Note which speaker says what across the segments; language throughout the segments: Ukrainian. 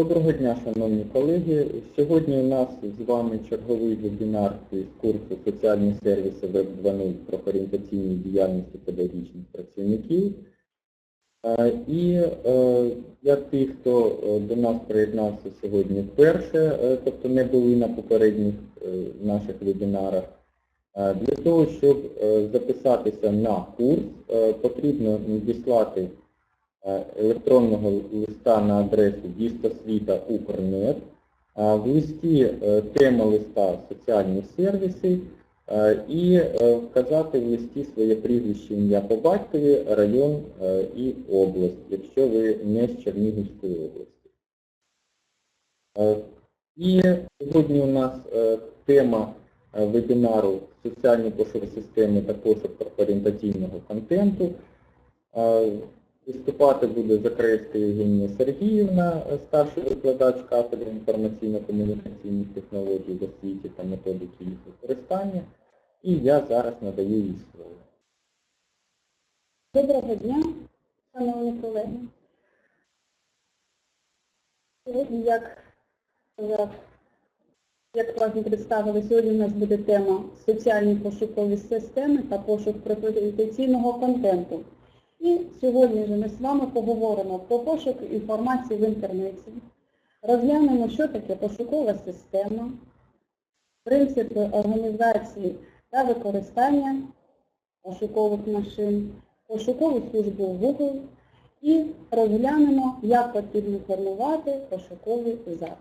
Speaker 1: Доброго дня, шановні колеги. Сьогодні у нас з вами черговий вебінар із курсу «Соціальні сервіси Веб 2.0 про орієнтаційні діяльності педагогічних працівників. Е, І е, для тих, хто е, до нас приєднався сьогодні вперше, тобто не були на попередніх наших вебінарах, для того, щоб записатися на курс, потрібно надіслати е, електронного листа на адресу дістосвіта.укрнет. Е, В листі е, тема листа соціальні сервіси е, і е, вказати в листі своє прізвище ім'я по батькові, район е, і область, якщо ви не з Чернігівської області. Е, І сьогодні у нас е, тема е, вебінару соціальні пошукові системи та пошук орієнтаційного контенту. Е, Виступати буде Закревська Євгенія Сергіївна, е, старший викладач кафедри інформаційно-комунікаційних технологій в освіті та методики їх використання. І я зараз надаю їй слово.
Speaker 2: Доброго дня, шановні колеги. Сьогодні, як як вас представили, сьогодні у нас буде тема соціальні пошукові системи та пошук презентаційного контенту. І сьогодні же ми з вами поговоримо про пошук інформації в інтернеті, розглянемо, що таке пошукова система, принципи організації та використання пошукових машин, пошукову службу Google і розглянемо, як потрібно формувати пошукові запити.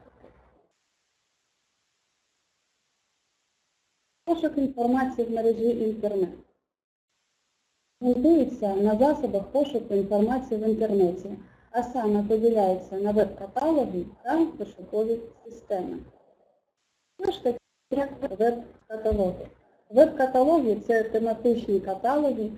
Speaker 2: Пошук інформації в мережі інтернет. Ґрунтується на засобах пошуку інформації в інтернеті, а саме поділяється на веб-каталоги та пошукові системи. Що ж таке веб-каталоги? Веб-каталоги це тематичні каталоги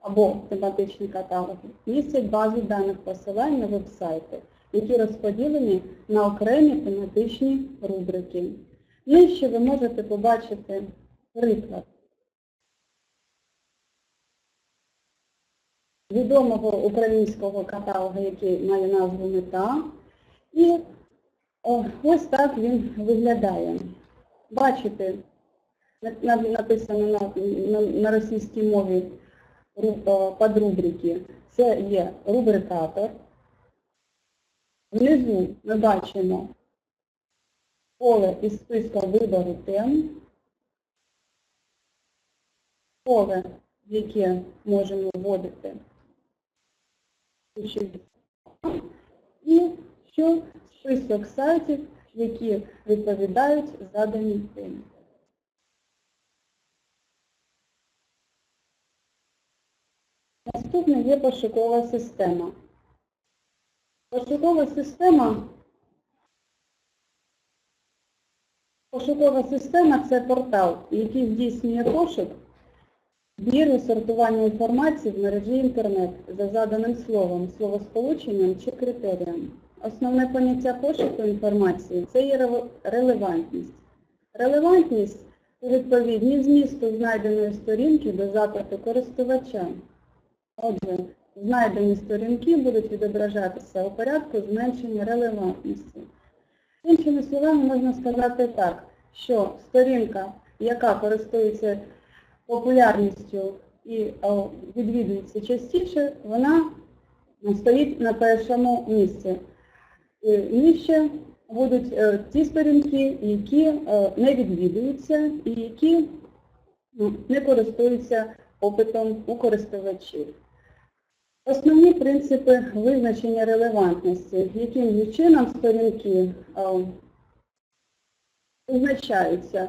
Speaker 2: або тематичні каталоги, містять базу даних посилань на веб-сайти, які розподілені на окремі тематичні рубрики. Нижче ви можете побачити приклад відомого українського каталога, який має назву Мета. І ось так він виглядає. Бачите, на- на- написано на, російській мові о, подрубрики. Це є рубрикатор. Внизу ми бачимо поле із списку вибору тем, поле, яке можемо вводити і що список сайтів, які відповідають заданій темі. Наступне є пошукова система. Пошукова система Пошукова система це портал, який здійснює пошук, збір сортування інформації в мережі інтернет за заданим словом, словосполученням чи критерієм. Основне поняття пошуку інформації це є релевантність. Релевантність це відповідність змісту знайденої сторінки до запиту користувача. Отже, знайдені сторінки будуть відображатися у порядку зменшення релевантності. Іншими словами, можна сказати так, що сторінка, яка користується популярністю і відвідується частіше, вона стоїть на першому місці. І будуть е, ті сторінки, які е, не відвідуються і які ну, не користуються попитом у користувачів. Основні принципи визначення релевантності, яким чином сторінки визначаються,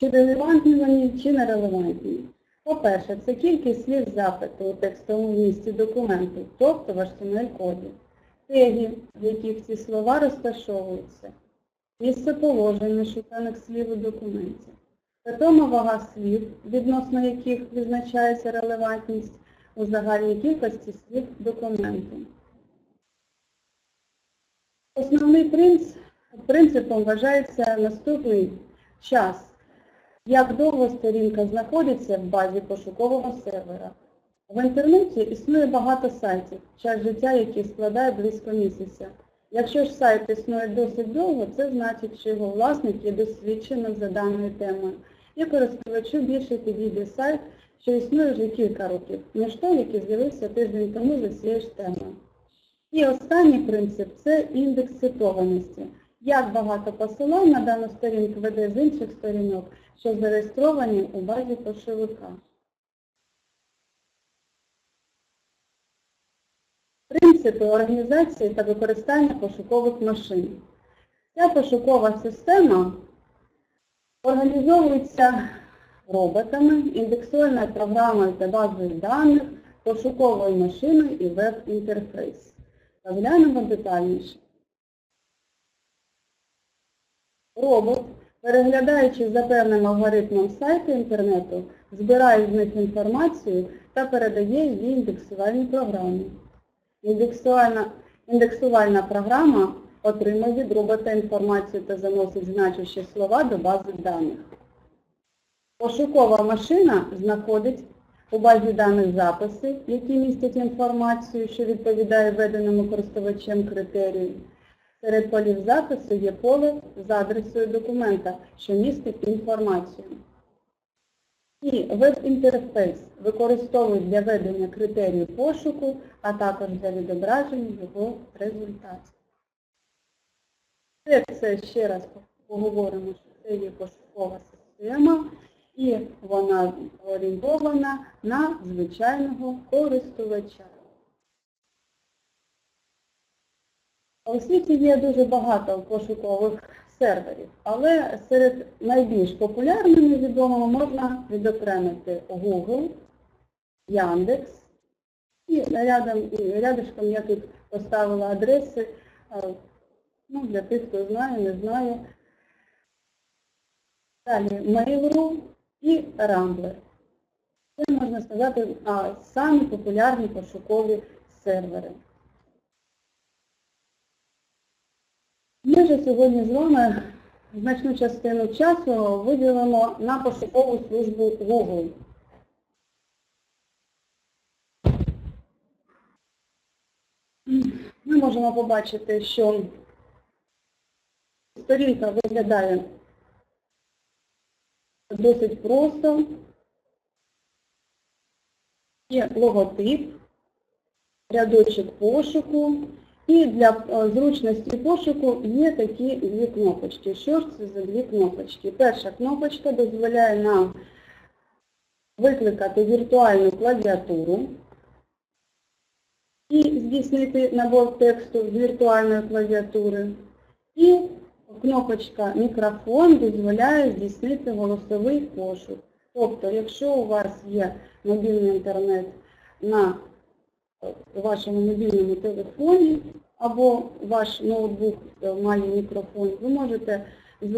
Speaker 2: чи релевантні вони, чи нерелевантні. По-перше, це кількість слів запиту у текстовому місці документу, тобто в HTML-коді, теги, в яких ці слова розташовуються, місце положення шуканих слів у документі, питома вага слів, відносно яких визначається релевантність, у загальній кількості слів документу. Основний принцип, принципом вважається наступний час. Як довго сторінка знаходиться в базі пошукового сервера. В інтернеті існує багато сайтів, час життя яких складає близько місяця. Якщо ж сайт існує досить довго, це значить, що його власник є досвідченим за даною темою. І користувачу більше підійде сайт, що існує вже кілька років, ніж той, який з'явився тиждень тому за цією ж темою. І останній принцип це індекс цитованості. Як багато посилань на дану сторінку веде з інших сторінок, що зареєстровані у базі пошивика. Принципи організації та використання пошукових машин. Ця пошукова система організовується роботами, індексуальною програмою та базою даних, пошуковою машиною і веб-інтерфейс. Розглянемо детальніше. Робот, переглядаючи за певним алгоритмом сайту інтернету, збирає з них інформацію та передає її індексувальній програмі. Індексуальна, індексувальна програма отримує від робота інформацію та заносить значущі слова до бази даних. Пошукова машина знаходить у базі даних записи, які містять інформацію, що відповідає введеному користувачем критерію. Серед полів запису є поле з адресою документа, що містить інформацію. І веб-інтерфейс використовують для ведення критерію пошуку, а також для відображення його результатів. Це, це ще раз поговоримо, що це є пошукова система, і вона орієнтована на звичайного користувача. У світі є дуже багато пошукових серверів, але серед найбільш популярними відомими можна відокремити Google, Яндекс. І рядом, рядышком я тут поставила адреси, ну, для тих, хто знає, не знає. Далі Mail.ru і Rambler. Це, можна сказати, самі популярні пошукові сервери. Ми же сьогодні з вами значну частину часу виділимо на пошукову службу Google. Ми можемо побачити, що сторінка виглядає досить просто. Є логотип, рядочок пошуку. І для е, зручності пошуку є такі дві кнопочки. Що ж це за дві кнопочки? Перша кнопочка дозволяє нам викликати віртуальну клавіатуру і здійснити набор тексту з віртуальної клавіатури. І кнопочка мікрофон дозволяє здійснити голосовий пошук. Тобто, якщо у вас є мобільний інтернет на у вашому мобільному телефоні або ваш ноутбук е, має мікрофон, ви можете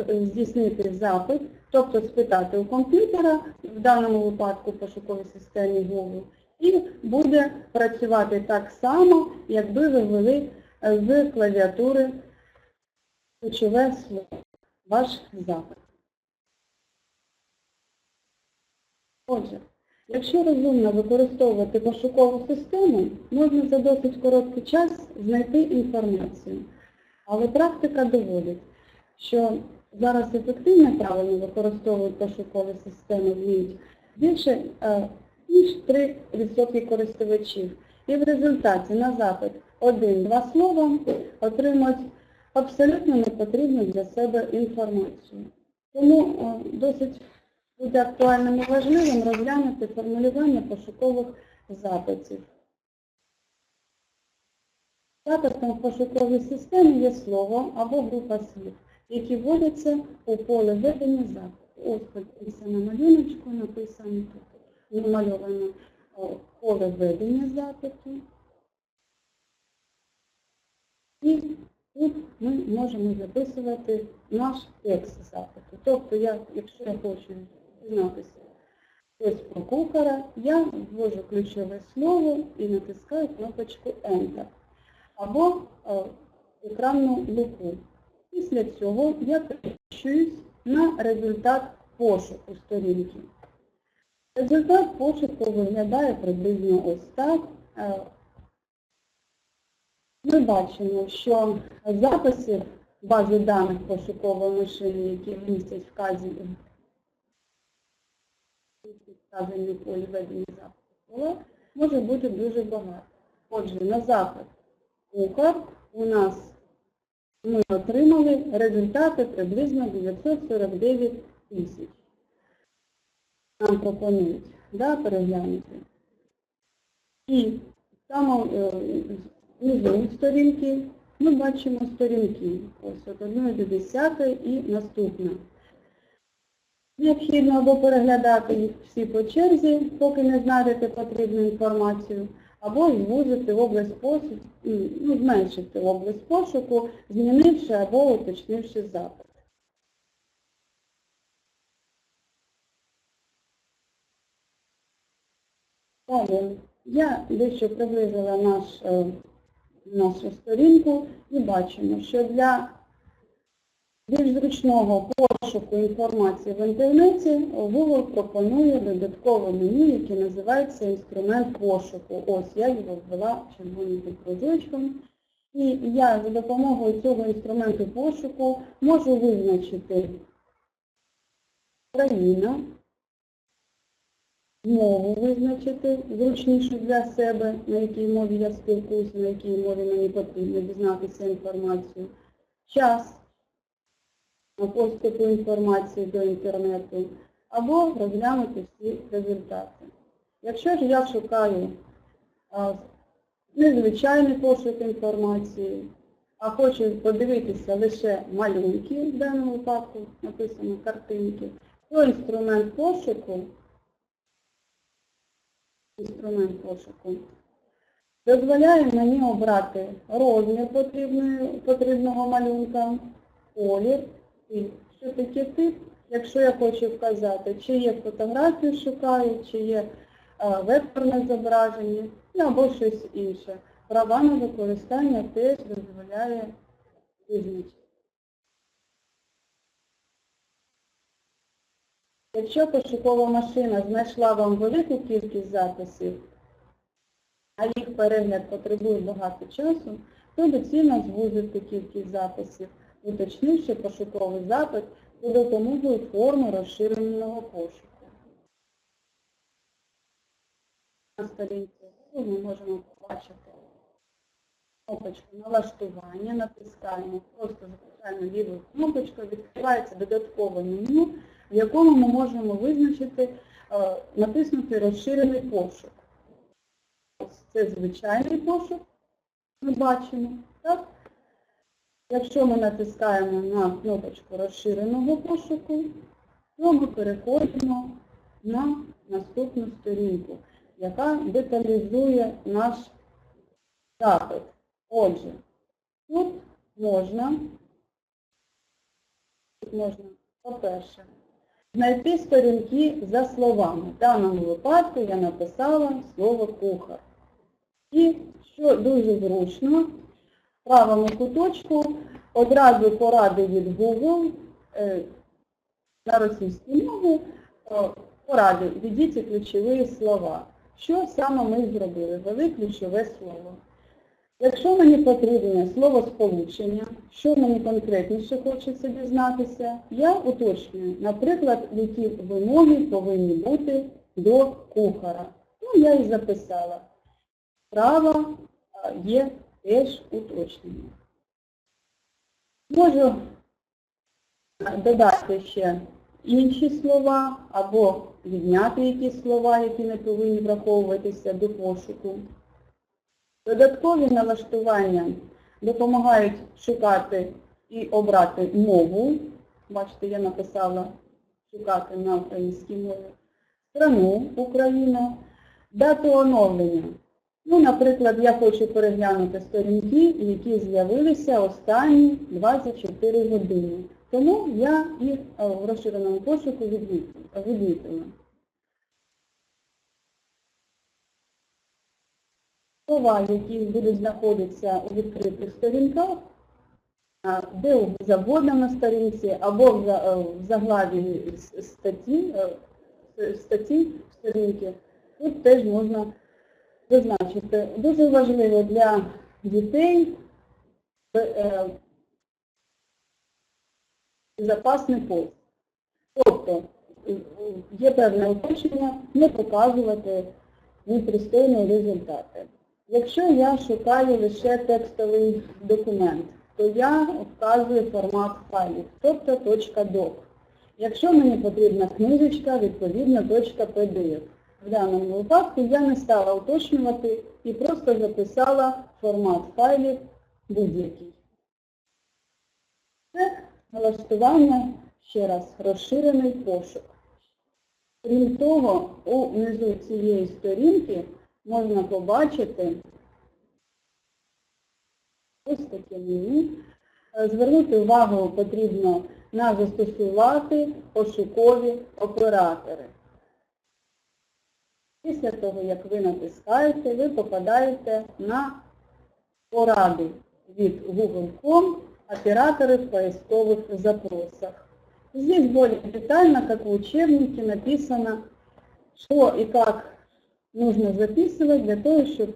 Speaker 2: здійснити запит, тобто спитати у комп'ютера, в даному випадку пошуковій системі Google, і буде працювати так само, якби ви ввели е, з клавіатури ключове слово, ваш запит. Отже, Якщо розумно використовувати пошукову систему, можна за досить короткий час знайти інформацію. Але практика доводить, що зараз ефективно і правильно використовують пошукові системи вміють більше е, ніж 3% користувачів. І в результаті на запит один-два слова отримують абсолютно непотрібну для себе інформацію. Тому е, досить буде актуальним і важливим розглянути формулювання пошукових запитів. Запитом в пошуковій системі є слово або група слів, які вводяться у поле введення запиту. Ось подивіться на малюночку, написано тут, намальовано поле введення запиту. І тут ми можемо записувати наш текст запиту. Тобто, я, якщо я хочу дізнатися щось про кухара, я ввожу ключове слово і натискаю кнопочку Enter або е, екранну луку. Після цього я переключуюсь на результат пошуку сторінки. Результат пошуку виглядає приблизно ось так. Е, ми бачимо, що записи бази даних пошукової машини, які містять вказані вказані в полі ведення запиту може бути дуже багато. Отже, на запит кухар у нас ми отримали результати приблизно 949 тисяч. Нам пропонують да, переглянути. І саме внизу сторінки ми бачимо сторінки. Ось от 1 до 10 і наступна. Необхідно або переглядати їх всі по черзі, поки не знайдете потрібну інформацію, або звузити область пошуку, ну, зменшити область пошуку, змінивши або уточнивши запит. Далі, я дещо приблизила наш, е, нашу сторінку і бачимо, що для більш зручного пошуку інформації в інтернеті Google пропонує додаткове меню, яке називається інструмент пошуку. Ось я його ввела червоним кружочком. І я за допомогою цього інструменту пошуку можу визначити країна, мову визначити зручнішу для себе, на якій мові я спілкуюся, на якій мові мені потрібно дізнатися інформацію, час на поступу інформації до інтернету, або розглянути всі результати. Якщо ж я шукаю незвичайний пошук інформації, а хочу подивитися лише малюнки, в даному випадку написано картинки, то інструмент пошуку, інструмент пошуку дозволяє мені обрати розмір потрібного малюнка, колір, і що таке тип, якщо я хочу вказати, чи є фотографію шукаю, чи є е, векторне зображення, ну, або щось інше. Права на використання теж дозволяє визначити. Якщо пошукова машина знайшла вам велику кількість записів, а їх перегляд потребує багато часу, то доцільно звузити кількість записів, уточнивши пошуковий запит за допомогою форми розширеного пошуку. На сторінці ми можемо побачити кнопочку налаштування, натискаємо просто звичайно лівою кнопочкою, відкривається додаткове меню, в якому ми можемо визначити, е, натиснути розширений пошук. Ось Це звичайний пошук, ми бачимо. Так? Якщо ми натискаємо на кнопочку розширеного пошуку, то ми переходимо на наступну сторінку, яка деталізує наш запит. Отже, тут можна, тут можна, по-перше, знайти сторінки за словами. В даному випадку я написала слово кухар. І, що дуже зручно, правому куточку одразу поради від Google е, на російській мові, е, поради, введіть ключові слова. Що саме ми зробили? Ввели ключове слово. Якщо мені потрібне слово сполучення, що мені конкретніше хочеться дізнатися, я уточнюю, наприклад, які вимоги повинні бути до кухара. Ну, я і записала. Право а, є теж уточнення. Можу додати ще інші слова або відняти якісь слова, які не повинні враховуватися до пошуку. Додаткові налаштування допомагають шукати і обрати мову. Бачите, я написала шукати на українській мові. Страну Україну, дату оновлення. Ну, наприклад, я хочу переглянути сторінки, які з'явилися останні 24 години. Тому я їх е, в розширеному пошуку відмітила. слова, які будуть знаходитися у відкритих сторінках, де у на сторінці, або в е, заглаві статті, е, статті сторінки, тут теж можна зазначити. Дуже важливо для дітей е, запасний пост. Тобто е, є певне уточнення не показувати непристойні результати. Якщо я шукаю лише текстовий документ, то я вказую формат файлів, тобто .doc. Якщо мені потрібна книжечка, відповідно .pdf. В даному випадку я не стала уточнювати і просто записала формат файлів будь-який. Це налаштування, ще раз, розширений пошук. Крім того, унизу цієї сторінки можна побачити ось таке меню. Звернути увагу потрібно на застосувати пошукові оператори. Після того, як ви натискаєте, ви попадаєте на поради від Google.com операторы в поисковых запросах. Здесь более детально, как в учебнике, написано, что и как нужно записывать для того, щоб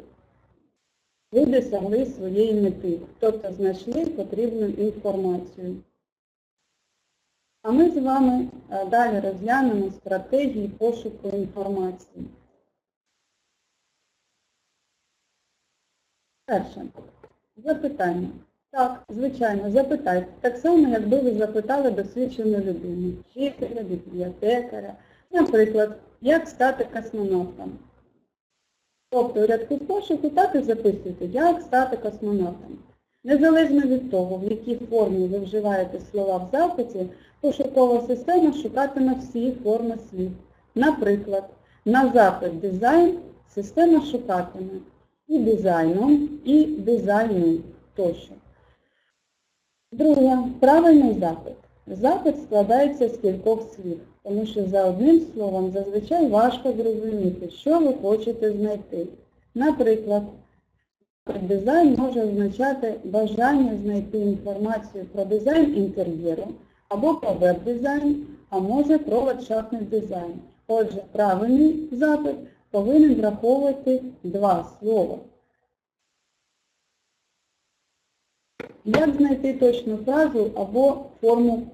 Speaker 2: ви досягли своєї мети, тобто знайшли потрібну інформацію. А ми з вами е, далі розглянемо стратегії пошуку інформації. Перше. Запитання. Так, звичайно, запитайте. Так само, якби ви запитали досвідчену людину, вчителя, бібліотекаря, наприклад, як стати космонавтом. Тобто у рядку пошуку так і записуйте, як стати космонавтом. Незалежно від того, в якій формі ви вживаєте слова в запиті, пошукова система шукатиме всі форми слів. Наприклад, на запит дизайн система шукатиме і дизайном, і дизайном тощо. Друге, правильний запит. Запит складається з кількох слів, тому що за одним словом зазвичай важко зрозуміти, що ви хочете знайти. Наприклад, дизайн може означати бажання знайти інформацію про дизайн інтер'єру або про веб-дизайн, а може про ландшафтний дизайн. Отже, правильний запит повинен враховувати два слова. Як знайти точну фразу або форму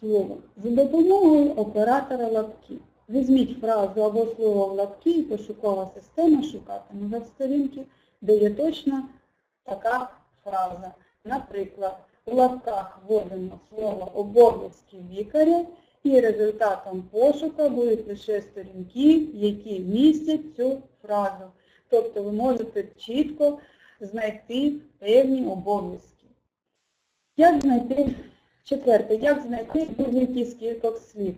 Speaker 2: слова? За допомогою оператора лапки. Візьміть фразу або слово в лапки і пошукова система шукатиме веб-сторінки, де є точно така фраза. Наприклад, в лапках вводимо слово обов'язки лікаря і результатом пошуку будуть лише сторінки, які містять цю фразу. Тобто ви можете чітко знайти певні обов'язки. Як знайти, четверте, як знайти будь-які з кількох слів?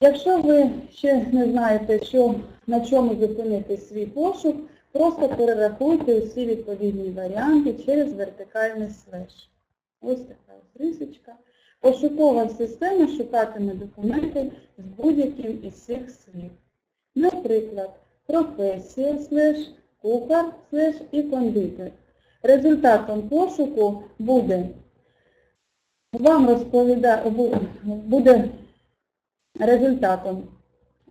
Speaker 2: Якщо ви ще не знаєте, що, на чому зупинити свій пошук, просто перерахуйте усі відповідні варіанти через вертикальний слеш. Ось така рисочка. Пошукова система шукатиме документи з будь-яким із цих слів. Наприклад, професія слеш, кухар слеш і кондитер. Результатом пошуку буде вам розповідає, буде результатом,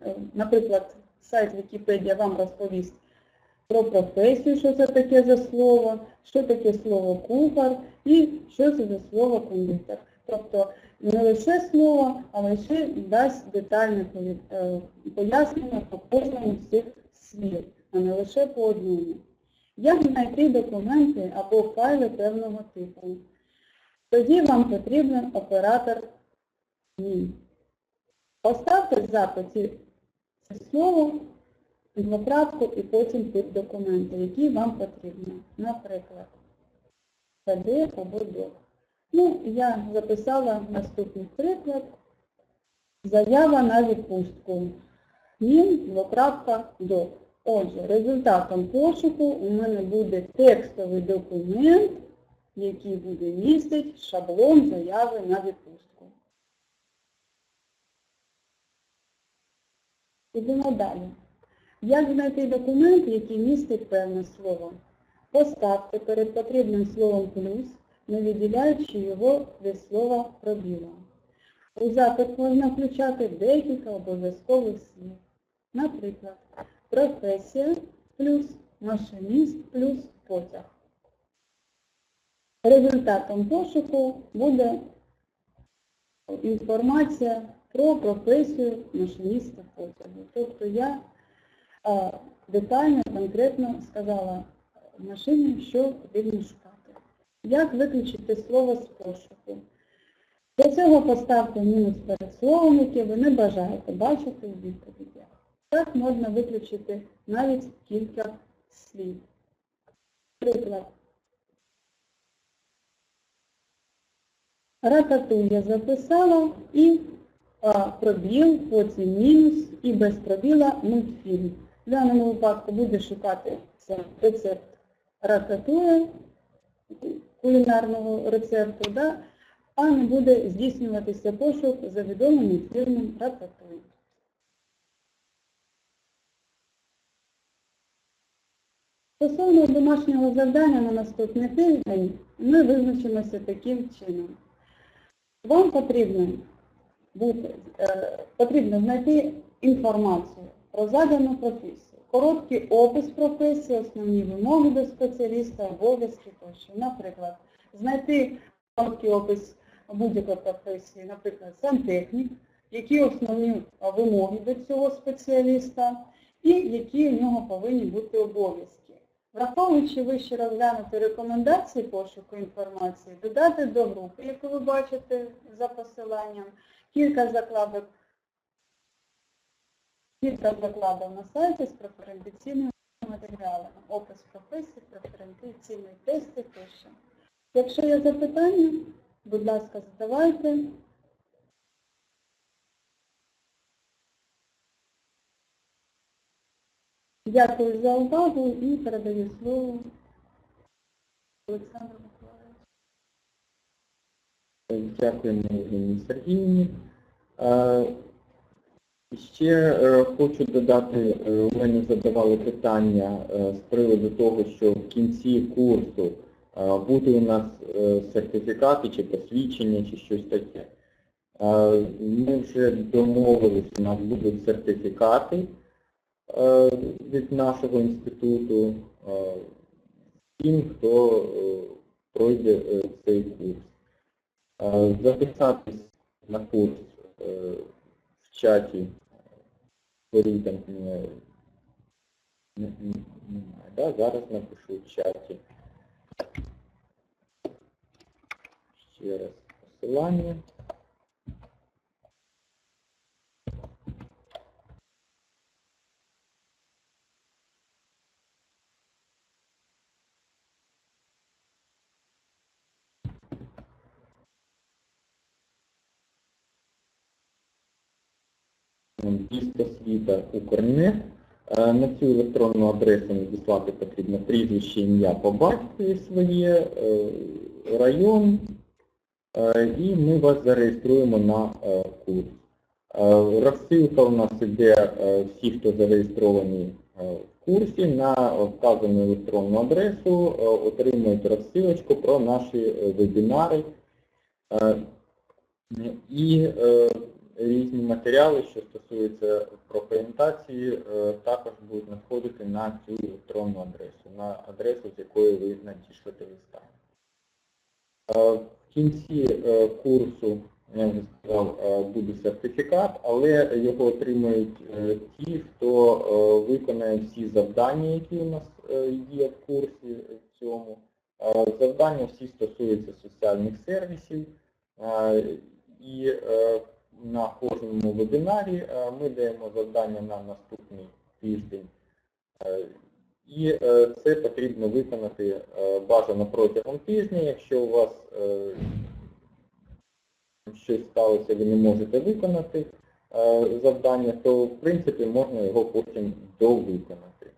Speaker 2: е, наприклад, сайт Вікіпедія вам розповість про професію, що це таке за слово, що таке слово кухар і що це за слово кондитер. Тобто не лише слово, а лише дасть детальне е, пояснення по кожному з цих слів, а не лише по одному. Як знайти документи або файли певного типу? Тоді вам потрібен оператор ні. Поставте в запиті це слово, двокрапку і потім тип документу, який вам потрібно. Наприклад, CD або DOC. Ну, я записала наступний приклад. Заява на відпустку. Нім, двокрапка, DOC. Отже, результатом пошуку у мене буде текстовий документ, який буде містити шаблон заяви на відпустку. Ідемо далі. Як знайти документ, який містить певне слово? Поставте перед потрібним словом плюс, не виділяючи його від слова пробілом. У запит можна включати декілька обов'язкових слів. Наприклад, професія плюс машиніст плюс потяг. результатом пошуку буде інформація про професію машиніста потягу. Тобто я детально, конкретно сказала машині, що потрібно шукати. Як виключити слово з пошуку? Для цього поставте мінус перед словом, яке ви не бажаєте бачити у відповідях. Так можна виключити навіть кілька слів. Приклад. Ратату я записала і пробіл, потім мінус і без пробіла мультфільм. В даному випадку буде шукати рецепт рататує, кулінарного рецепту, да? а не буде здійснюватися пошук за відомим мультфільмом рататує. Стосовно домашнього завдання на наступний тиждень ми визначимося таким чином. Вам потрібно, бути, е, потрібно знайти інформацію про задану професію, короткий опис професії, основні вимоги до спеціаліста, обов'язки тощо. Наприклад, знайти короткий опис будь-якої професії, наприклад, сантехнік, які основні вимоги до цього спеціаліста і які у нього повинні бути обов'язки. Враховуючи вище розглянути рекомендації пошуку інформації, додати до групи, яку ви бачите за посиланням, кілька закладок, кілька закладок на сайті з преференційними матеріалами, опис професії, преференційні тести тощо. Якщо є запитання, будь ласка, задавайте. Дякую за увагу і передаю слово Олександру Миколаївичу.
Speaker 1: Євгенії Сергіївні. Ще е, хочу додати, е, у мене задавали питання е, з приводу того, що в кінці курсу буде у нас сертифікати чи посвідчення, чи щось таке. Ми вже домовилися, у нас будуть сертифікати від нашого інституту тим, хто пройде цей курс. Записатись на курс в чаті порідом немає. Да? Зараз напишу в чаті. Ще раз посилання. Місто світа Укрнет. На цю електронну адресу надіслати потрібно прізвище, ім'я по батькові своє, е, район, е, і ми вас зареєструємо на е, курс. Розсилка у нас іде е, всі, хто зареєстровані в курсі, на вказану електронну адресу отримують розсилочку про наші вебінари. І різні матеріали, що стосуються профорієнтації, е, також будуть надходити на цю електронну адресу, на адресу, з якої ви надійшлете листа. Е, В кінці е, курсу, я вже сказав, буде сертифікат, але його отримують е, ті, хто виконає всі завдання, які у нас є в курсі в цьому. Завдання всі стосуються соціальних сервісів. І на кожному вебінарі е, ми даємо завдання на наступний тиждень. Е, І е, це потрібно виконати бажано протягом тижня. Якщо у вас щось сталося, ви не можете виконати завдання, то в принципі можна його потім довиконати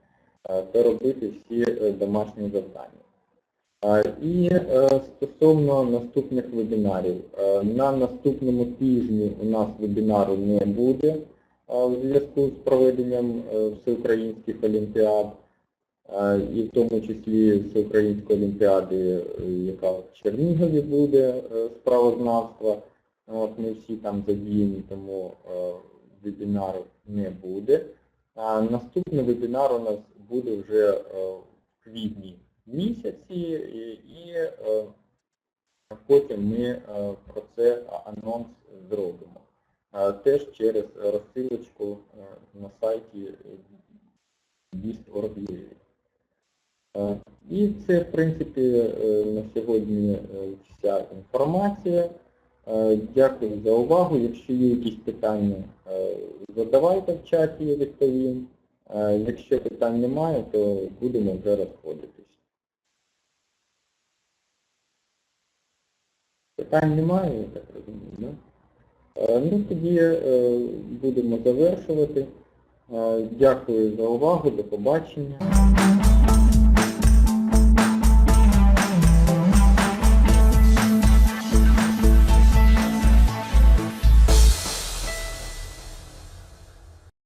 Speaker 1: та всі домашні завдання. І е, стосовно наступних вебінарів. Е, На наступному тижні у нас вебінару не буде в зв'язку з проведенням е, всеукраїнських олімпіад, і в тому числі всеукраїнської олімпіади, яка в Чернігові буде з правознавства. От Ми всі там задіяні, тому вебінару не буде. А наступний вебінар у нас буде вже в квітні місяці і, е, Потім ми е, про це анонс зробимо. Теж через розсилочку е, на сайті. Е, І це, в принципі, на сьогодні вся інформація. Дякую за увагу. Якщо є якісь питання, задавайте в чаті, я відповім. Якщо питань немає, то будемо вже розходитись. Питань немає, я так розумію, да? Е, Ну, тоді е, будемо завершувати. Дякую за увагу, до побачення.